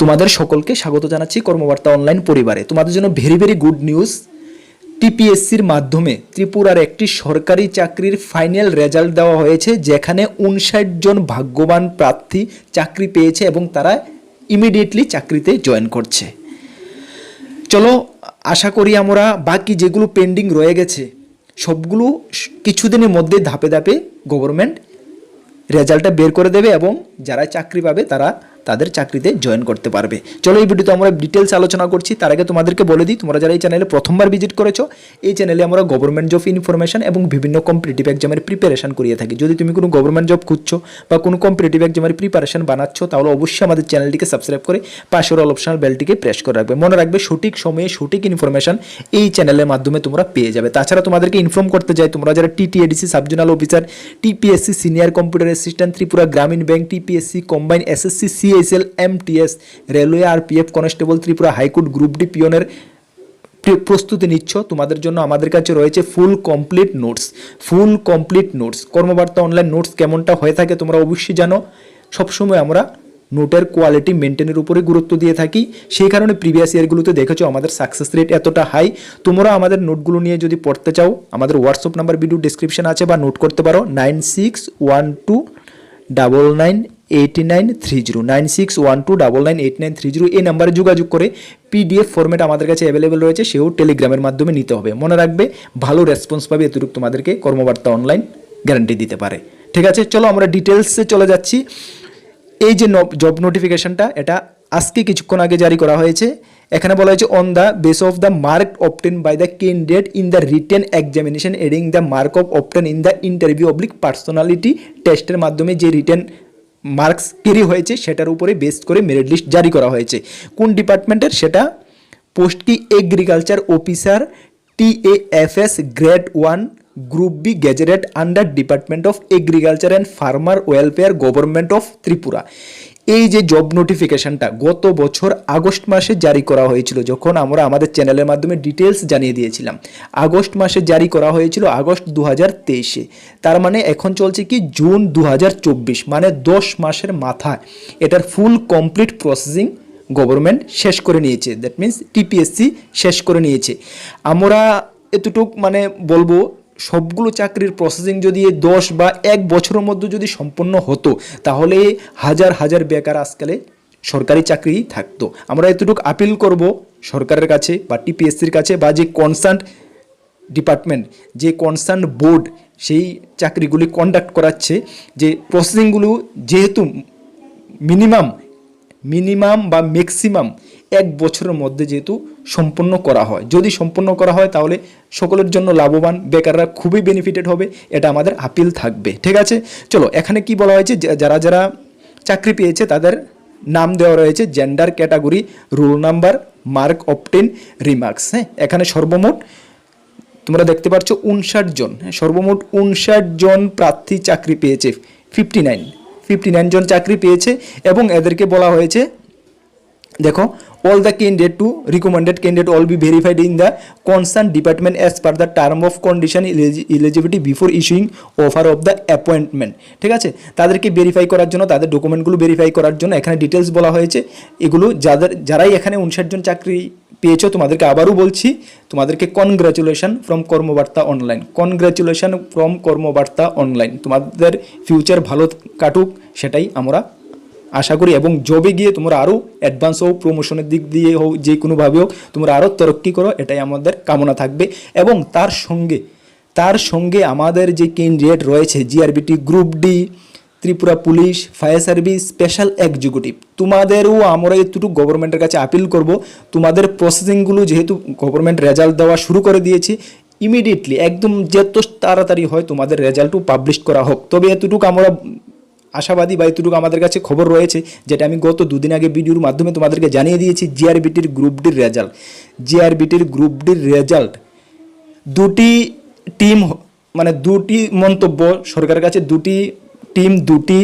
তোমাদের সকলকে স্বাগত জানাচ্ছি কর্মবার্তা অনলাইন পরিবারে। তোমাদের জন্য ভেরি ভেরি গুড নিউজ টিপিএসসির মাধ্যমে ত্রিপুরার একটি সরকারি চাকরির ফাইনাল রেজাল্ট দেওয়া হয়েছে, যেখানে উনষাট জন ভাগ্যবান প্রার্থী চাকরি পেয়েছে এবং তারা ইমিডিয়েটলি চাকরিতে জয়েন করছে। চলো, আশা করি আমরা বাকি যেগুলো পেন্ডিং রয়ে গেছে, সবগুলো কিছুদিনের মধ্যে ধাপে ধাপে গভর্নমেন্ট রেজাল্টটা বের করে দেবে এবং যারা চাকরি পাবে তারা তাদের চাকরিতে জয়েন করতে পারবে। চলো এই ভিডিওতে আমরা ডিটেলস আলোচনা করছি। তার আগে তোমাদেরকে বলে দিই, তোমরা যারা এই চ্যানেলে প্রথমবার ভিজিট করেছ, এই চ্যানেলে আমরা গভর্নমেন্ট জব ইনফরমেশন এবং বিভিন্ন কম্পিটিটিভ এক্সামের প্রিপারেশন করিয়ে থাকি। যদি তুমি কোনো গভর্নমেন্ট জব খুঁজছো বা কোনো কম্পিটিটিভ এক্সামের প্রিপারেশন বানাচ্ছ, তাহলে অবশ্যই আমাদের চ্যানেলটিকে সাবস্ক্রাইব করে পাশের অল অপশনাল বেলটিকে প্রেস করে রাখবে। মনে রাখবে, সঠিক সময়ে সঠিক ইনফরমেশন এই চ্যানেলের মাধ্যমে তোমরা পেয়ে যাবে। তাছাড়া তোমাদেরকে ইনফর্ম করতে চাই তোমরা যারা TTADC subzonal officer TPSC senior computer assistant Tripura Gramin bank TPSC combine SSC CSL MTS railway RPF constable Tripura high court group D পিওনের pre- প্রস্তুতি নিচ্ছ। তোমাদের জন্য আমাদের কাছে রয়েছে full complete notes. Full complete notes. Karmabarta online notes কেমনটা হয়ে থাকে তোমরা অবশ্যই জানো। সবসময় আমরা নোটের কোয়ালিটি মেনটেনের উপরে গুরুত্ব দিয়ে থাকি। সেই কারণে প্রিভিয়াস ইয়ারগুলোতে দেখেছ আমাদের সাকসেস রেট এতটা হাই তোমরা আমাদের নোটগুলো নিয়ে যদি পড়তে চাও, আমাদের হোয়াটসঅ্যাপ নাম্বার ভিডিও ডিসক্রিপশন আছে বা নোট করতে পারো। Nine six one two double nine eighty nine three zero nine six one two double nine eight nine three zero এই নাম্বারে যোগাযোগ করে পিডিএফ ফরম্যাট আমাদের কাছে অ্যাভেলেবেল রয়েছে, সেও টেলিগ্রামের মাধ্যমে নিতে হবে। মনে রাখবে, ভালো রেসপন্স পাবে, এতটুকু তোমাদেরকে কর্মবার্তা অনলাইন গ্যারান্টি দিতে পারে। ঠিক আছে, চলো আমরা ডিটেলসে চলে যাচ্ছি। এই যে জব নোটিফিকেশনটা এটা আজকে কিছুক্ষণ আগে জারি করা হয়েছে। এখানে বলা হয়েছে on the base of the mark obtain by the candidate in the written examination adding the mark of obtain in the interview oblique personality টেস্টের মাধ্যমে যে রিটেন মার্কস কেরি হয়েছে, সেটার উপরে বেস করে মেরিট লিস্ট জারি করা হয়েছে। কোন ডিপার্টমেন্টের সেটা পোস্ট কি agriculture officer T A F S grade one group B gazetted under department of agriculture and farmer welfare government of Tripura. এই যে জব নোটিফিকেশনটা গত বছর আগস্ট মাসে জারি করা হয়েছিল, যখন আমরা আমাদের চ্যানেলের মাধ্যমে ডিটেলস জানিয়ে দিয়েছিলাম। আগস্ট মাসে জারি করা হয়েছিল আগস্ট দু হাজার তেইশে। তার মানে এখন চলছে কি জুন দু হাজার চব্বিশ মানে দশ মাসের মাথায়। এটার ফুল কমপ্লিট প্রসেসিং গভর্নমেন্ট শেষ করে নিয়েছে। দ্যাট মিন্স টিপিএসসি শেষ করে নিয়েছে। আমরা এতটুক মানে বলব সবগুলো চাকরির প্রসেসিং যদি দশ বা এক বছরের মধ্যে যদি সম্পন্ন হতো, তাহলে হাজার হাজার বেকার আজকালে সরকারি চাকরি থাকতো। আমরা এতটুকু আপিল করব সরকারের কাছে বা টিপিএসসির কাছে বা যে কনসার্ন ডিপার্টমেন্ট যে কনসার্ন বোর্ড সেই চাকরিগুলি কন্ডাক্ট করাচ্ছে, যে প্রসেসিংগুলো যেহেতু মিনিমাম মিনিমাম বা ম্যাক্সিমাম এক বছরের মধ্যে যেহেতু সম্পন্ন করা হয়। যদি সম্পন্ন করা হয়, তাহলে সকলের জন্য লাভবান, বেকাররা খুবই বেনিফিটেড হবে, এটা আমাদের আপিল থাকবে। ঠিক আছে? চলো, এখানে কি বলা হয়েছে? যারা যারা চাকরি পেয়েছে, তাদের নাম দেওয়া রয়েছে gender category roll number mark obtain remarks হ্যাঁ এখানে সর্বমোট তোমরা দেখতে পাচ্ছ উনষাট জন। হ্যাঁ সর্বমোট উনষাট জন প্রার্থী চাকরি পেয়েছে। ফিফটি নাইন ফিফটি নাইন জন চাকরি পেয়েছে এবং এদেরকে বলা হয়েছে, দেখো all the candidate to recommended candidate all be verified in the concern department as per the term of condition eligibility before issuing offer of the appointment ঠিক আছে? তাদেরকে ভেরিফাই করার জন্য, তাদের ডকুমেন্টগুলো ভেরিফাই করার জন্য এখানে ডিটেলস বলা হয়েছে। এগুলো যাদের, যারাই এখানে উনষাট জন চাকরি পেয়েছ, তোমাদেরকে আবারও বলছি, তোমাদেরকে congratulation from Karmabarta online congratulation from Karmabarta online তোমাদের ফিউচার ভালো কাটুক, সেটাই আমরা আশা করি, এবং জবে গিয়ে তোমরা আরও অ্যাডভান্স হোক প্রমোশনের দিক দিয়ে হোক যে কোনোভাবে হোক, তোমরা আরও তরক্কি করো, এটাই আমাদের কামনা থাকবে। এবং তার সঙ্গে তার সঙ্গে আমাদের যে ক্যান্ডিডেট রয়েছে GRBT group D Tripura police fire service special executive তোমাদেরও আমরা এতটুকু গভর্নমেন্টের কাছে আপিল করব। তোমাদের প্রসেসিংগুলো যেহেতু গভর্নমেন্ট রেজাল্ট দেওয়া শুরু করে দিয়েছে ইমিডিয়েটলি একদম যত তাড়াতাড়ি হয় তোমাদের রেজাল্টও পাবলিশ করা হোক। তবে এতটুকু আমরা আশাবাদী বা এতটুকু আমাদের কাছে খবর রয়েছে, যেটা আমি গত দুদিন আগে ভিডিওর মাধ্যমে তোমাদেরকে জানিয়ে দিয়েছি জিআরবিটির গ্রুপ ডির রেজাল্ট জিআরবিটির গ্রুপ ডির রেজাল্ট দুটি টিম মানে দুটি মন্তব্য সরকারের কাছে, দুটি টিম দুটি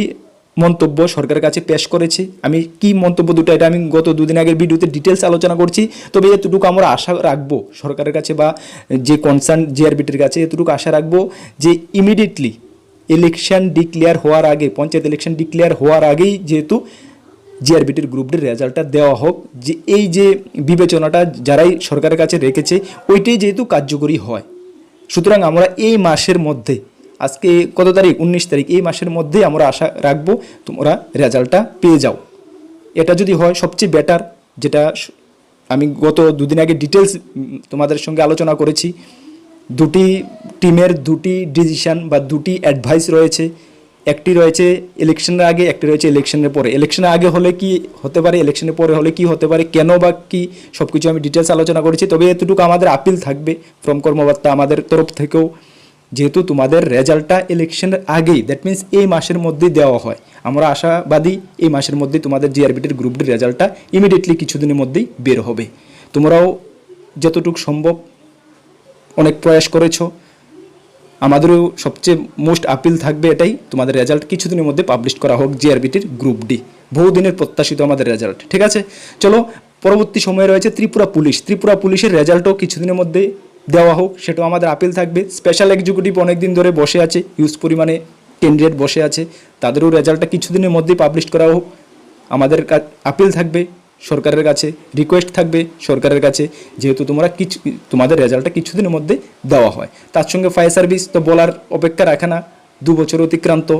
মন্তব্য সরকারের কাছে পেশ করেছে। আমি কি মন্তব্য দুটো, এটা আমি গত দুদিন আগের ভিডিওতে ডিটেলস আলোচনা করছি। তবে এতটুকু আমরা আশা রাখব সরকারের কাছে বা যে কনসার্ন জিআরবিটির কাছে, এতটুকু আশা রাখব যে ইমিডিয়েটলি ইলেকশন ডিক্লেয়ার হওয়ার আগে, পঞ্চায়েত ইলেকশন ডিক্লেয়ার হওয়ার আগেই যেহেতু জিআরবিটির গ্রুপটির রেজাল্টটা দেওয়া হোক, যে এই যে বিবেচনাটা যারাই সরকারের কাছে রেখেছে, ওইটাই যেহেতু কার্যকরী হয়। সুতরাং আমরা এই মাসের মধ্যে, আজকে কত তারিখ? উনিশ তারিখ। এই মাসের মধ্যেই আমরা আশা রাখব তোমরা রেজাল্টটা পেয়ে যাও। এটা যদি হয়, সবচেয়ে বেটার যেটা আমি গত দুদিন আগে ডিটেলস তোমাদের সঙ্গে আলোচনা করেছি। দুটি টিমের দুটি ডিসিশন বা দুটি অ্যাডভাইস রয়েছে। একটি রয়েছে ইলেকশনের আগে, একটি রয়েছে ইলেকশনের পরে। ইলেকশনের আগে হলে কি হতে পারে ইলেকশনের পরে হলে কি হতে পারে, কেন বা কি সব কিছু আমি ডিটেলস আলোচনা করেছি। তবে এতটুকু আমাদের আপিল থাকবে ফ্রম কর্মকর্তা আমাদের তরফ থেকেও। যেহেতু তোমাদের রেজাল্টটা ইলেকশনের আগেই দ্যাট মিন্স এই মাসের মধ্যেই দেওয়া হয়। আমরা আশাবাদী এই মাসের মধ্যেই তোমাদের জিআরবিটির গ্রুপটির রেজাল্টটা ইমিডিয়েটলি কিছুদিনের মধ্যেই বের হবে। তোমরাও যতটুকু সম্ভব অনেক প্রয়াস করেছ। আমাদেরও সবচেয়ে মোস্ট আপিল থাকবে এটাই, তোমাদের রেজাল্ট কিছুদিনের মধ্যে পাবলিশ করা হোক জিআরবিটির গ্রুপ ডি বহুদিনের প্রত্যাশিত আমাদের রেজাল্ট ঠিক আছে? চলো, পরবর্তী সময়ে রয়েছে ত্রিপুরা পুলিশ। ত্রিপুরা পুলিশের রেজাল্টও কিছুদিনের মধ্যে দেওয়া হোক, সেটাও আমাদের আপিল থাকবে। স্পেশাল এক্সিকিউটিভ অনেক দিন ধরে বসে আছে ইউজ পরিমাণে ক্যান্ডিডেট বসে আছে, তাদেরও রেজাল্টটা কিছুদিনের মধ্যেই পাবলিশ করা হোক। আমাদের আপিল থাকবে। সরকারের কাছে রিকোয়েস্ট থাকবে সরকারের কাছে, যেহেতু তোমরা কিছু, তোমাদের রেজাল্টটা কিছুদিনের মধ্যে দেওয়া হয়। তার সঙ্গে ফায়ার সার্ভিস তো বলার অপেক্ষা রাখে না, দু বছর অতিক্রান্ত।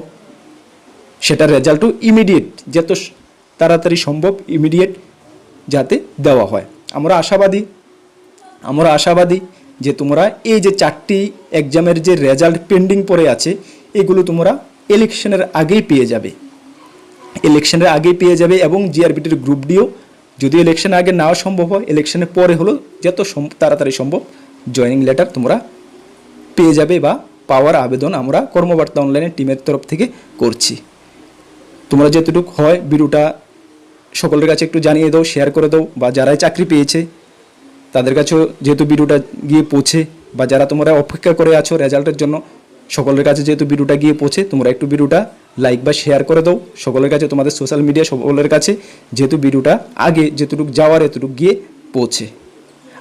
সেটার রেজাল্টও ইমিডিয়েট যত তাড়াতাড়ি সম্ভব ইমিডিয়েট যাতে দেওয়া হয়। আমরা আশাবাদী আমরা আশাবাদী যে তোমরা এই যে চারটি এক্সামের যে রেজাল্ট পেন্ডিং পড়ে আছে, এগুলো তোমরা ইলেকশনের আগেই পেয়ে যাবে। ইলেকশনের আগেই পেয়ে যাবে এবং জিআরবিটির গ্রুপ ডিও যদি ইলেকশন আগে নেওয়া সম্ভব হয় ইলেকশনের পরে হলো যত তাড়াতাড়ি সম্ভব জয়েনিং লেটার তোমরা পেয়ে যাবে বা পাওয়ার আবেদন আমরা কর্মবার্তা অনলাইনের টিমের তরফ থেকে করছি। তোমরা যতটুকু হয় ভিডিওটা সকলের কাছে একটু জানিয়ে দাও শেয়ার করে দাও বা যারাই চাকরি পেয়েছে, তাদের কাছেও যেহেতু ভিডিওটা গিয়ে পৌঁছে বা যারা তোমরা অপেক্ষা করে আছো রেজাল্টের জন্য, সকলের কাছে যেহেতু ভিডিওটা গিয়ে পৌঁছে, তোমরা একটু ভিডিওটা লাইক বা শেয়ার করে দাও সকলের কাছে, তোমাদের সোশ্যাল মিডিয়া সকলের কাছে, যেহেতু ভিডিওটা আগে যেতটুকু যাওয়ার এতটুকু গিয়ে পৌঁছে।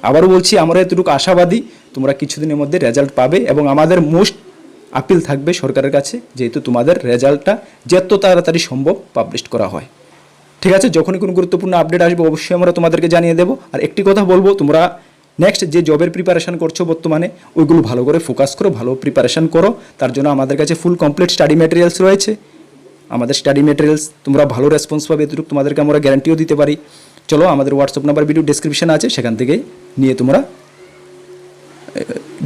আবারও বলছি, আমরা এতটুকু আশাবাদী, তোমরা কিছুদিনের মধ্যে রেজাল্ট পাবে এবং আমাদের মোস্ট আপিল থাকবে সরকারের কাছে, যেহেতু তোমাদের রেজাল্টটা যত তাড়াতাড়ি সম্ভব পাবলিশ করা হয়। ঠিক আছে? যখনই কোনো গুরুত্বপূর্ণ আপডেট আসবে, অবশ্যই আমরা তোমাদেরকে জানিয়ে দেবো। আর একটি কথা বলব, তোমরা নেক্সট যে জবের প্রিপারেশান করছ বর্তমানে, ওইগুলো ভালো করে ফোকাস করো, ভালো প্রিপারেশান করো। তার জন্য আমাদের কাছে ফুল কমপ্লিট স্টাডি ম্যাটেরিয়ালস রয়েছে। আমাদের স্টাডি ম্যাটেরিয়ালস তোমরা ভালো রেসপন্স পাবে এতটুকু তোমাদেরকে আমরা গ্যারান্টিও দিতে পারি। চলো, আমাদের হোয়াটসঅ্যাপ নাম্বার ভিডিও ডিসক্রিপশান আছে, সেখান থেকে নিয়ে তোমরা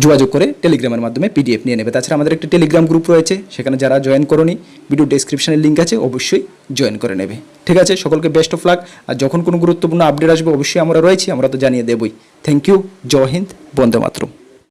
যোগাযোগ করে টেলিগ্রামের মাধ্যমে পিডিএফ নিয়ে নেবে। তাছাড়া আমাদের একটি টেলিগ্রাম গ্রুপ রয়েছে, সেখানে যারা জয়েন করনি ভিডিও ডেসক্রিপশনের লিঙ্ক আছে, অবশ্যই জয়েন করে নেবে। ঠিক আছে, সকলকে বেস্ট অফ লাক আর যখন কোনো গুরুত্বপূর্ণ আপডেট আসবে, অবশ্যই আমরা রয়েছি, আমরা তো জানিয়ে দেবই। থ্যাংক ইউ জয় হিন্দ বন্দে মাতরম